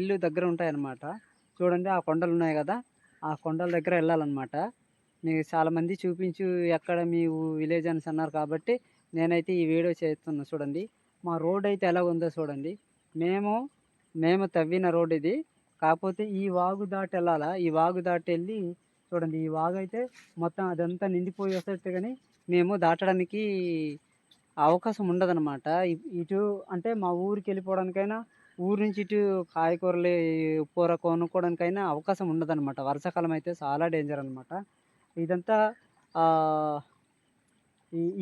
ఇల్లు దగ్గర ఉంటాయన్నమాట. చూడండి ఆ కొండలు ఉన్నాయి కదా. ఆ కొండల దగ్గర వెళ్ళాలన్నమాట. మీకు చాలామంది చూపించు ఎక్కడ మీ విలేజ్ అని అన్నారు కాబట్టి నేనైతే ఈ వీడియో చేస్తున్నా చూడండి. మా రోడ్ అయితే ఎలా ఉందో చూడండి. మేము మేము తవ్విన రోడ్ ఇది. కాకపోతే ఈ వాగు దాటి వెళ్ళాలా? ఈ వాగు దాటి వెళ్ళి చూడండి ఈ వాగు అయితే మొత్తం అదంతా నిండిపోయి వస్తే కానీ మేము దాటడానికి అవకాశం ఉండదన్నమాట. ఇటు అంటే మా ఊరికి వెళ్ళిపోవడానికైనా ఊరు నుంచి ఇటు కాయకూరలు కూర కొనుక్కోవడానికైనా అవకాశం ఉండదన్నమాట. వర్షాకాలం అయితే చాలా డేంజర్ అనమాట ఇదంతా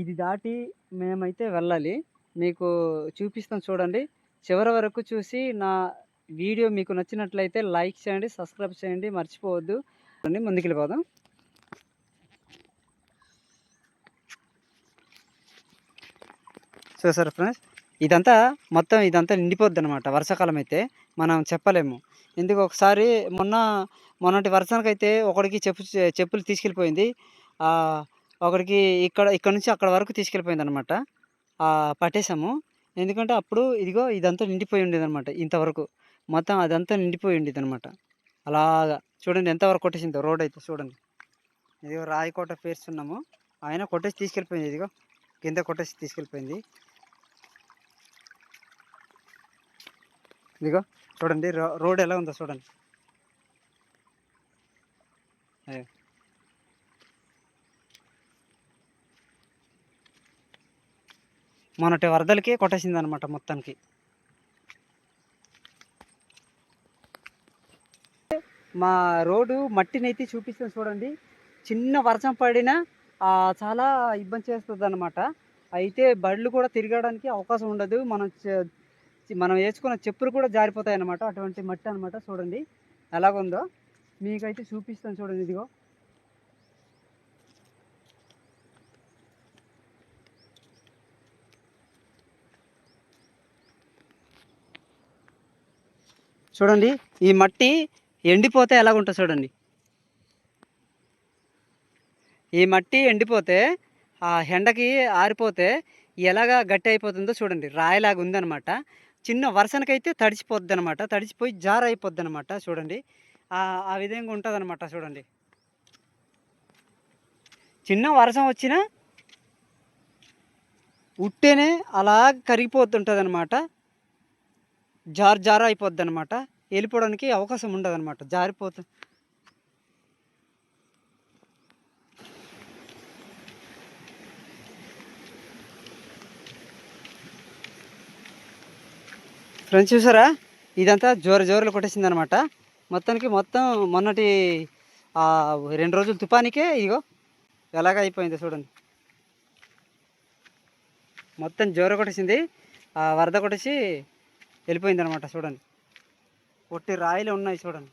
ఇది దాటి మేమైతే వెళ్ళాలి. మీకు చూపిస్తాం చూడండి. చివరి వరకు చూసి నా వీడియో మీకు నచ్చినట్లయితే లైక్ చేయండి సబ్స్క్రైబ్ చేయండి మర్చిపోవద్దు. అండి ముందుకు వెళ్ళిపోదాం సార్ ఫ్రెండ్స్. ఇదంతా మొత్తం ఇదంతా నిండిపోద్ది అనమాట వర్షాకాలం అయితే మనం చెప్పలేము. ఎందుకు ఒకసారి మొన్న మొన్నటి వర్షానికి అయితే ఒకడికి చెప్పు చెప్పులు తీసుకెళ్ళిపోయింది. ఒకడికి ఇక్కడ ఇక్కడ నుంచి అక్కడ వరకు తీసుకెళ్ళిపోయింది అనమాట పట్టేశాము. ఎందుకంటే అప్పుడు ఇదిగో ఇదంతా నిండిపోయి ఉండేది అనమాట ఇంతవరకు. మొత్తం అదంతా నిండిపోయి ఉండేది అనమాట అలాగా. చూడండి ఎంతవరకు కొట్టేసిందో రోడ్ అయితే చూడండి. ఇదిగో రాయకోట పేరుస్తున్నాము ఆయన కొట్టేసి తీసుకెళ్ళిపోయింది. ఇదిగో కింద కొట్టేసి తీసుకెళ్ళిపోయింది. ఇదిగో చూడండి రో- రోడ్ ఎలా ఉందో చూడండి. మొన్నటి వరదలకి కొట్టేసింది అనమాట మొత్తానికి. మా రోడ్డు మట్టినైతే చూపిస్తాను చూడండి. చిన్న వర్షం పడినా చాలా ఇబ్బంది చేస్తుంది అనమాట అయితే బళ్ళు కూడా తిరగడానికి అవకాశం ఉండదు. మనం మనం వేసుకున్న చెప్పులు కూడా జారిపోతాయి అన్నమాట అటువంటి మట్టి అనమాట చూడండి. ఎలాగుందో? మీకైతే చూపిస్తాను చూడండి ఇదిగో. చూడండి ఈ మట్టి ఎండిపోతే ఎలాగుంటుంది చూడండి. ఈ మట్టి ఎండిపోతే ఆ ఎండకి ఆరిపోతే ఎలాగా గట్టి అయిపోతుందో చూడండి. రాయిలాగా ఉందన్నమాట. చిన్న వర్షానికైతే తడిచిపోద్ది అనమాట తడిచిపోయి జార్ అయిపోద్ది అనమాట చూడండి. ఆ విధంగా ఉంటుంది అనమాట చూడండి. చిన్న వర్షం వచ్చినా ఉట్టేనే అలా కరిగిపోతుంటుంది అనమాట జార్ జార అయిపోద్ది అనమాట వెళ్ళిపోవడానికి అవకాశం ఉండదు అనమాట జారిపోతు ఫ్రెండ్స్ చూసారా? ఇదంతా జోరు జోరులు కొట్టేసింది అనమాట మొత్తానికి మొత్తం మొన్నటి రెండు రోజుల తుపానికే ఇదిగో ఎలాగ అయిపోయింది చూడండి. మొత్తం జోర కొట్టేసింది. ఆ వరద కొట్టేసి వెళ్ళిపోయింది అనమాట చూడండి. ఒట్టి రాయిలు ఉన్నాయి చూడండి.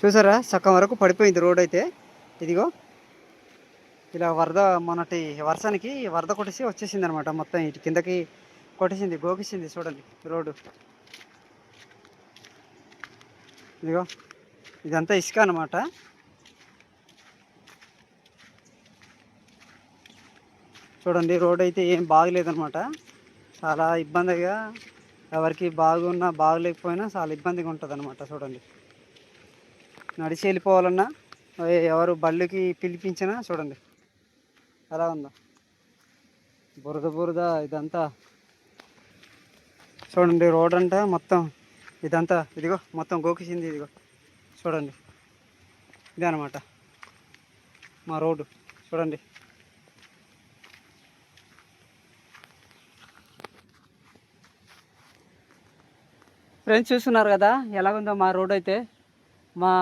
చూసారా? సగం వరకు పడిపోయింది రోడ్ అయితే. ఇదిగో ఇలా వరద మొన్నటి వర్షానికి వరద కొట్టేసి వచ్చేసింది అనమాట మొత్తం ఇటు కిందకి కొట్టేసింది గోకిసింది చూడండి రోడ్డు. ఇదిగో ఇదంతా ఇసుక అనమాట చూడండి రోడ్ అయితే ఏం బాగలేదనమాట చాలా ఇబ్బందిగా ఎవరికి బాగున్నా బాగలేకపోయినా చాలా ఇబ్బందిగా ఉంటుంది అనమాట చూడండి. నడిచి వెళ్ళిపోవాలన్నా ఎవరు బళ్ళుకి పిలిపించినా చూడండి. ఎలా ఉందో? బురద బురద ఇదంతా. చూడండి రోడ్ అంటే మొత్తం ఇదంతా. ఇదిగో మొత్తం గోకిసింది ఇదిగో. చూడండి. ఇదే అనమాట మా రోడ్డు. చూడండి. ఫ్రెండ్స్ చూస్తున్నారు కదా ఎలాగుందో మా రోడ్ అయితే. మా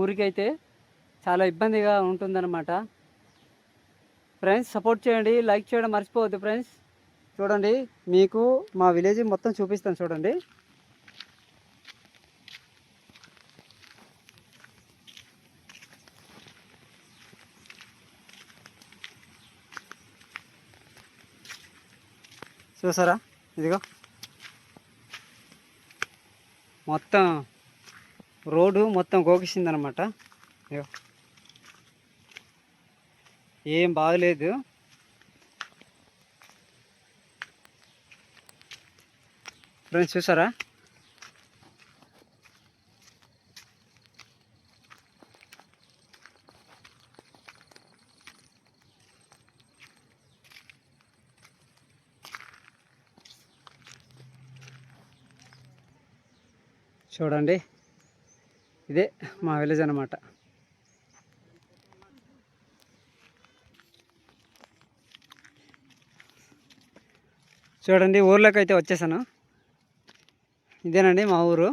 ఊరికైతే చాలా ఇబ్బందిగా ఉంటుందన్నమాట. ఫ్రెండ్స్ సపోర్ట్ చేయండి లైక్ చేయడం మర్చిపోవద్దు ఫ్రెండ్స్. చూడండి మీకు మా విలేజ్ మొత్తం చూపిస్తాను చూడండి. చూసారా? ఇదిగో. మొత్తం రోడ్డు మొత్తం గోకిసింది అనమాట ఏం బాగలేదు. ఫ్రెండ్స్ చూసారా? చూడండి. ఇదే మా విలేజ్ అన్నమాట. చూడండి ఊర్లోకి అయితే వచ్చేసాను. ఇదేనండి మా ఊరు.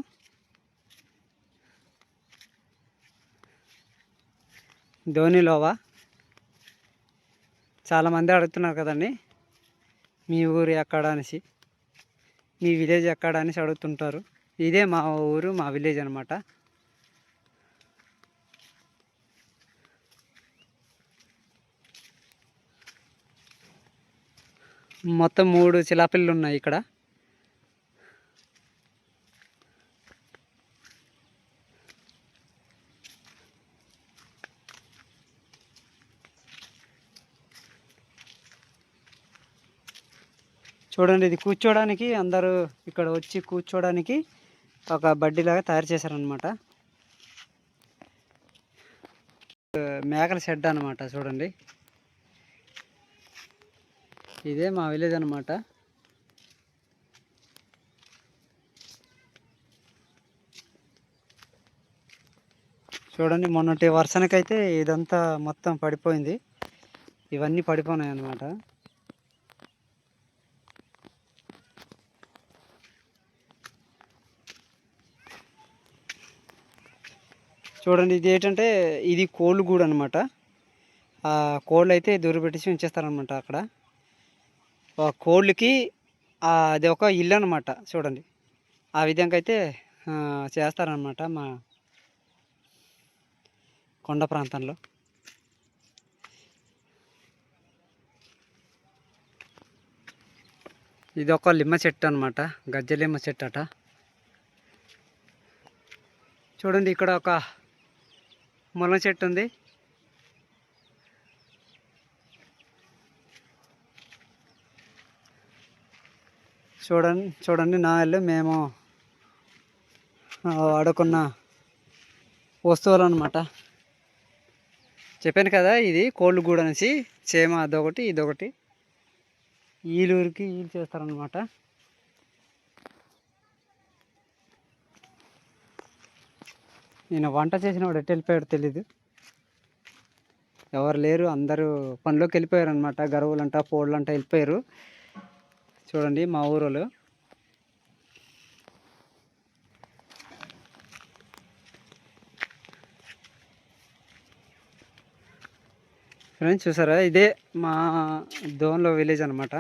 ధోనిలోవా చాలామంది అడుగుతున్నారు కదండి మీ ఊరు ఎక్కడ అనేసి. మీ విలేజ్ ఎక్కడ అనేసి అడుగుతుంటారు. ఇదే మా ఊరు మా విలేజ్ అనమాట మొత్తం మూడు చిలాపిల్లు ఉన్నాయి ఇక్కడ. చూడండి ఇది కూర్చోడానికి అందరూ ఇక్కడ వచ్చి కూర్చోడానికి ఒక బడ్డీలాగా తయారు చేశారనమాట మేకల షెడ్ అనమాట చూడండి. ఇదే మా విలేజ్ అనమాట చూడండి మొన్నటి వర్షానికైతే ఇదంతా మొత్తం పడిపోయింది. ఇవన్నీ పడిపోయినాయి అన్నమాట. చూడండి ఇది ఏంటంటే ఇది కోళ్ళు గూడు అనమాట ఆ కోళ్ళు అయితే దూరపెట్టేసి ఉంచేస్తారనమాట అక్కడ. కోళ్ళకి అది ఒక ఇల్లు అనమాట చూడండి. ఆ విధంగా అయితే చేస్తారనమాట మా కొండ ప్రాంతంలో. ఇది ఒక లిమ్మ చెట్టు అనమాట గజ్జలిమ్మ చెట్టు అట. చూడండి ఇక్కడ ఒక ముల చెట్టు ఉంది. చూడండి చూడండి నా ఇల్లు. మేము వాడుకున్న వస్తువులు అనమాట చెప్పాను కదా ఇది కోళ్ళు గూడు అనేసి చేమ అదొకటి ఇదొకటి. ఈలూరికి ఈలు చేస్తారనమాట నేను వంట చేసిన వాడు ఎటు వెళ్ళిపోయాడు తెలీదు. ఎవరు లేరు అందరూ పనిలోకి వెళ్ళిపోయారు అనమాట గరువులంట పోళ్ళంట వెళ్ళిపోయారు. చూడండి మా ఊరోళ్ళు. ఫ్రెండ్స్ చూసారా? ఇదే మా దోన్లో విలేజ్ అనమాట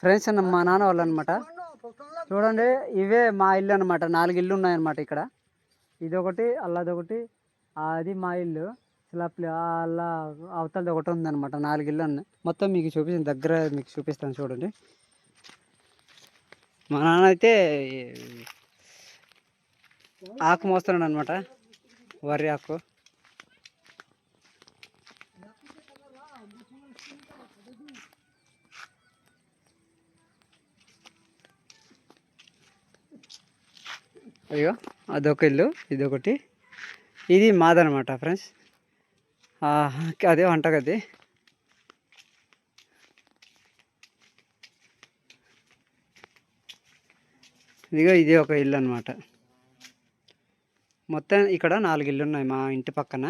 ఫ్రెండ్స్ అన్న మా నాన్న వాళ్ళు అనమాట చూడండి ఇవే మా ఇల్లు అనమాట నాలుగు ఇల్లు ఉన్నాయన్నమాట ఇక్కడ. ఇదొకటి అల్లదొకటి అది మా ఇల్లు. స్లాప్లు అలా అవతలది ఒకటి ఉందన్నమాట. నాలుగు ఇల్లు ఉన్నాయి మొత్తం మీకు చూపిస్తాను. దగ్గర మీకు చూపిస్తాను చూడండి. మా నాన్న అయితే ఆకు మోస్తున్నాడు అనమాట వరి ఆకు. అయ్యో అదొక ఇల్లు ఇదొకటి. ఇది మాదనమాట ఫ్రెండ్స్. అదే వంటగది. ఇదిగో ఇది ఒక ఇల్లు అనమాట మొత్తం ఇక్కడ నాలుగు ఇల్లు ఉన్నాయి మా ఇంటి పక్కన.